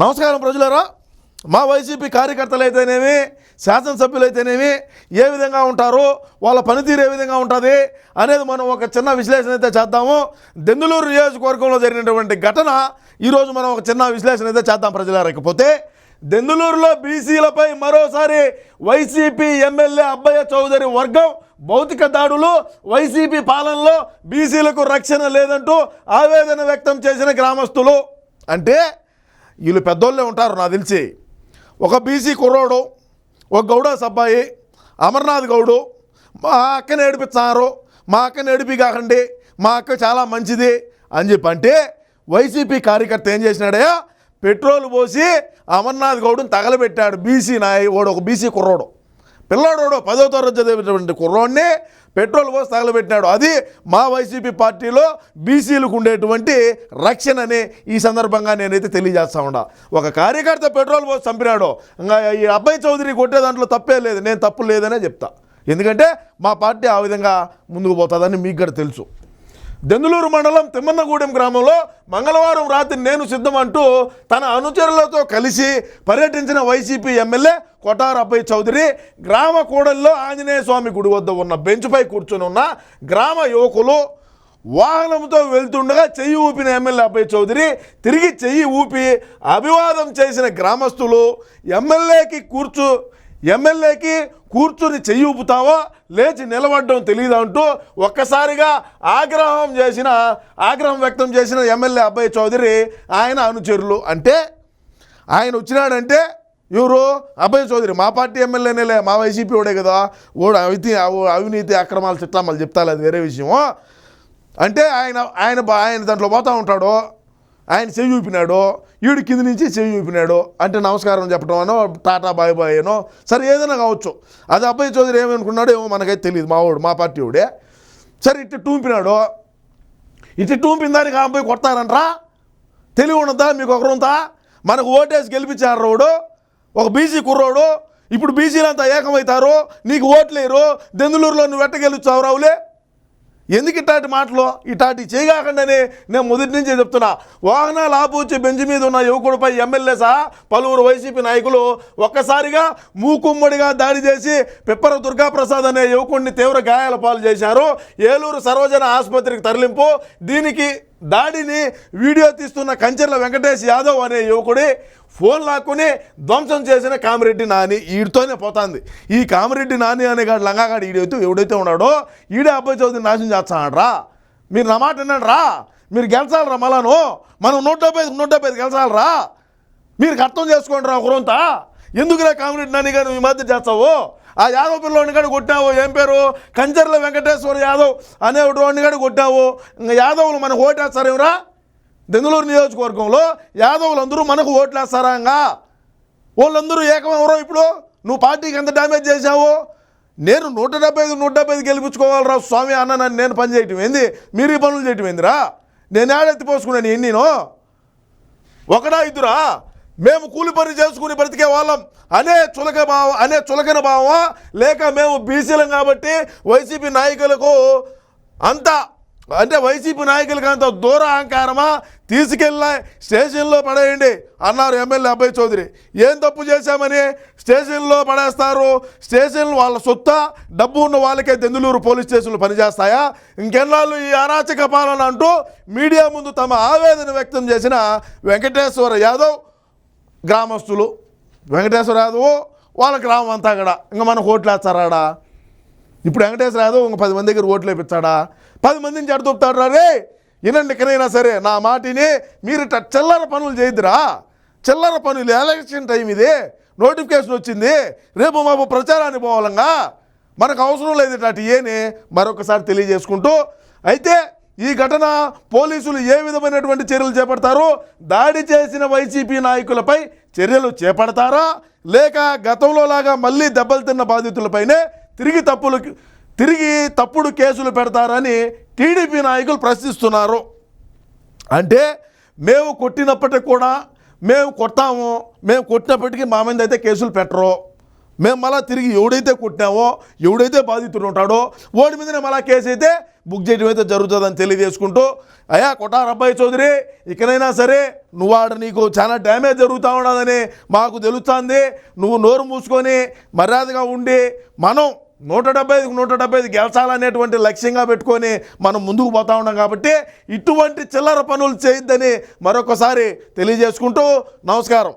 నమస్కారం ప్రజలారా. మా వైసీపీ కార్యకర్తలు అయితేనేమి శాసనసభ్యులు ఏ విధంగా ఉంటారు వాళ్ళ పనితీరు ఏ విధంగా ఉంటుంది అనేది మనం ఒక చిన్న విశ్లేషణ అయితే చేద్దాము. దెందులూరు నియోజకవర్గంలో జరిగినటువంటి ఘటన ఈరోజు మనం ఒక చిన్న విశ్లేషణ అయితే చేద్దాం ప్రజలారా. దెందులూరులో బీసీలపై మరోసారి వైసీపీ ఎమ్మెల్యే అబ్బయ్య చౌదరి వర్గం భౌతిక దాడులు వైసీపీ పాలనలో బీసీలకు రక్షణ లేదంటూ ఆవేదన వ్యక్తం చేసిన గ్రామస్తులు. అంటే వీళ్ళు పెద్దోళ్ళే ఉంటారు నాకు తెలిసి. ఒక బీసీ కుర్రోడు ఒక గౌడ సబ్బాయి అమర్నాథ్ గౌడు మా అక్కని ఏడిపిస్తున్నారు మా అక్కని ఏడిపి కాకండి మా అక్క చాలా మంచిది అని చెప్పి అంటే వైసీపీ కార్యకర్త ఏం చేసినాడయ్యా పెట్రోల్ పోసి అమర్నాథ్ గౌడుని తగలబెట్టాడు బీసీ నాయ వాడు ఒక బీసీ కుర్రోడు. పిల్లాడోడు పదో తరగతి చదివేటువంటి కుర్రోడ్నే పెట్రోల్ పోసి తగలబెట్టినాడు. అది మా వైసీపీ పార్టీలో బీసీలకు ఉండేటువంటి రక్షణని ఈ సందర్భంగా నేనైతే తెలియజేస్తా ఉండా ఒక కార్యకర్త పెట్రోల్ పోసి చంపినాడు ఇంకా ఈ అబ్బాయి చౌదరి కొట్టే దాంట్లో తప్పే లేదు నేను తప్పు లేదనే చెప్తా. ఎందుకంటే మా పార్టీ ఆ విధంగా ముందుకు పోతుందని మీకు కూడా తెలుసు. దెందులూరు మండలం తిమ్మన్నగూడెం గ్రామంలో మంగళవారం రాత్రి నేను సిద్ధం అంటూ తన అనుచరులతో కలిసి పర్యటించిన వైసీపీ ఎమ్మెల్యే కొటార్ అబ్బాయి చౌదరి గ్రామ కూడల్లో ఆంజనేయ స్వామి గుడి వద్ద ఉన్న బెంచ్పై కూర్చొని ఉన్న గ్రామ యువకులు వాహనంతో వెళ్తుండగా చెయ్యి ఊపిన ఎమ్మెల్యే అబ్బాయి చౌదరి తిరిగి చెయ్యి ఊపి అభివాదం చేసిన గ్రామస్తులు ఎమ్మెల్యేకి కూర్చు ఎమ్మెల్యేకి కూర్చుని చెయ్యి ఊపుతావో? లేచి నిలబడడం తెలియదు అంటూ ఒక్కసారిగా ఆగ్రహం చేసిన ఆగ్రహం వ్యక్తం చేసిన ఎమ్మెల్యే అబ్బాయి చౌదరి ఆయన అనుచరులు అంటే ఆయన వచ్చినాడంటే ఎవరు? అబ్బాయి చౌదరి మా పార్టీ ఎమ్మెల్యేనేలే మా వైసీపీ వాడే కదా ఓడు అవితి అవినీతి అక్రమాలు చిట్లా మళ్ళీ చెప్తాలి అది వేరే విషయము. అంటే ఆయన ఆయన ఆయన దాంట్లో పోతా ఉంటాడు. ఆయన చెయ్యి చూపినాడో వీడు కింది నుంచి చెయ్యి చూపినాడో అంటే నమస్కారం చెప్పడం అనో టాటా బాయ్ బాయ్ అనో సరే ఏదైనా కావచ్చు. అది అబ్బాయి చౌదరి ఏమనుకున్నాడో ఏమో మనకైతే తెలియదు మా వాడు మా పార్టీ వాడే. సరే ఇట్టి టూంపినాడో ఇట్టి టూంపిన దానికి ఆ అబ్బాయి కొడతారంట్రా? తెలివి ఉన్నదా? మీకు ఒకరుంతా మనకు ఓటేసి గెలిపించారు రోడు ఒక బీసీ కుర్రోడు ఇప్పుడు బీసీలంతా ఏకమవుతారు నీకు ఓట్లేరు దెందులూరులో నువ్వు ఎట్ట గెలుచావు రావులే? ఎందుకు ఇట్లాంటి మాటలు? ఇట్లాంటి చేయగాకండానే నేను మొదటి నుంచే చెప్తున్నా. వాహనాలు ఆపుచ్చి బెంచ్ మీద ఉన్న యువకుడిపై ఎమ్మెల్యే సహా పలువురు వైసీపీ నాయకులు ఒక్కసారిగా మూకుమ్మడిగా దాడి చేసి పిప్పర దుర్గాప్రసాద్ అనే యువకుడిని తీవ్ర గాయాల పాలు చేశారు. ఏలూరు సర్వజన ఆసుపత్రికి తరలింపు. దీనికి దాడిని వీడియో తీస్తున్న కంచెర్ల వెంకటేష్ యాదవ్ అనే యువకుడి ఫోన్ లాక్కుని ధ్వంసం చేసిన కామిరెడ్డి నాని వీడితోనే పోతుంది. ఈ కామిరెడ్డి నాని అనే గాడు లంగాగాడు ఈడైతే ఎవడైతే ఉన్నాడో ఈడే అబ్బాయి చౌదరి నాశనం చేస్తాడరా మీరు నా మాట రా. మీరు గెలచాలరా మళ్ళాను మనం నూట డెబ్బై ఐదు నూట డెబ్బై ఐదు గెలచాలరా? మీరు అర్థం చేసుకోండి రా ఒకరంతా. ఎందుకురా కామిరెడ్డి నాని గారు ఈ మధ్య చేస్తావు? ఆ యాదవ్ పిల్లోని కాడ కొట్టావు ఏం పేరు? కంచర్ల వెంకటేశ్వర యాదవ్ అనేటువంటి కాడ కొట్టావు ఇంకా యాదవులు మనకు ఓటేస్తారేమరా? దెందులూరు నియోజకవర్గంలో యాదవులు అందరూ మనకు ఓట్లేస్తారా వాళ్ళందరూ ఏకమెవరో ఇప్పుడు నువ్వు పార్టీకి ఎంత డ్యామేజ్ చేశావు? నేను నూట డెబ్బై ఐదు నూట డెబ్బై ఐదు గెలిపించుకోవాలరా స్వామి అన్న నన్ను నేను పని చేయటం. ఏంది? మీరు ఈ పనులు చేయటం ఏందిరా? నేను ఏడెత్తిపోసుకున్నాను ఎన్నీనో ఒకడా ఇద్దరా? మేము కూలి పని చేసుకుని బ్రతికే వాళ్ళం. అనే చులక భావ అనే చులకన భావమా? లేక మేము బీసీలం కాబట్టి వైసీపీ నాయకులకు అంత అంటే వైసీపీ నాయకులకు అంత దూర అహంకారమా? తీసుకెళ్ళి స్టేషన్లో పడేయండి అన్నారు ఎమ్మెల్యే అబ్బాయి చౌదరి. ఏం తప్పు చేశామని స్టేషన్లో పడేస్తారు? స్టేషన్ వాళ్ళ సొత్త డబ్బు ఉన్న వాళ్ళకే దెందులూరు పోలీస్ స్టేషన్లు పనిచేస్తాయా? ఇంకెన్నాళ్ళు ఈ అరాచక పాలన అంటూ మీడియా ముందు తమ ఆవేదన వ్యక్తం చేసిన వెంకటేశ్వర యాదవ్ గ్రామస్తులు వెంకటేశ్వర యాదవ్ వాళ్ళ గ్రామం అంతా కూడా. ఇంకా మనం ఓట్లు వేస్తారాడా? ఇప్పుడు వెంకటేశ్వర యాదవ్ ఇంక పది మంది దగ్గర ఓట్లు వేపించాడా పది మందిని చెడతూపుతాడు రే వినండి ఎక్కడైనా సరే నా మాటిని మీరు ఇట్ట చిల్లర పనులు చేయద్దురా. చిల్లర పనులు ఎలక్షన్ టైం ఇది. నోటిఫికేషన్ వచ్చింది. రేపు మాపు ప్రచారాన్ని పోవాలంగా. మనకు అవసరం లేదు ఇట్లాంటి ఏని మరొకసారి తెలియజేసుకుంటూ. అయితే ఈ ఘటన పోలీసులు ఏ విధమైనటువంటి చర్యలు చేపడతారో దాడి చేసిన వైసీపీ నాయకులపై చర్యలు చేపడతారా? లేక గతంలో లాగా మళ్ళీ దెబ్బలు తిన్న బాధితులపైనే తిరిగి తప్పులు తిరిగి తప్పుడు కేసులు పెడతారని టీడీపీ నాయకులు ప్రశ్నిస్తున్నారు. అంటే మేము కొట్టినప్పటికి కూడా మేము కొట్టాము మేము కొట్టినప్పటికీ మా మీద అయితే కేసులు పెట్టరు. మేము మళ్ళా తిరిగి ఎవడైతే కొట్టినామో ఎవడైతే బాధితుడు ఉంటాడో వాడి మీదనే మళ్ళా కేసు అయితే బుక్ చేయడం అయితే జరుగుతుందని తెలియజేసుకుంటూ అయ్యా కొట్టారు అబ్బాయి చౌదరి ఇకనైనా సరే నువ్వు ఆడ నీకు చాలా డ్యామేజ్ జరుగుతూ ఉన్నదని మాకు తెలుస్తుంది. నువ్వు నోరు మూసుకొని మర్యాదగా ఉండి మనం నూట డెబ్బై ఐదుకు నూట డెబ్బై ఐదు గెలచాలనేటువంటి లక్ష్యంగా పెట్టుకొని మనం ముందుకు పోతా ఉన్నాం కాబట్టి ఇటువంటి చిల్లర పనులు చేయొద్దని మరొకసారి తెలియజేసుకుంటూ నమస్కారం.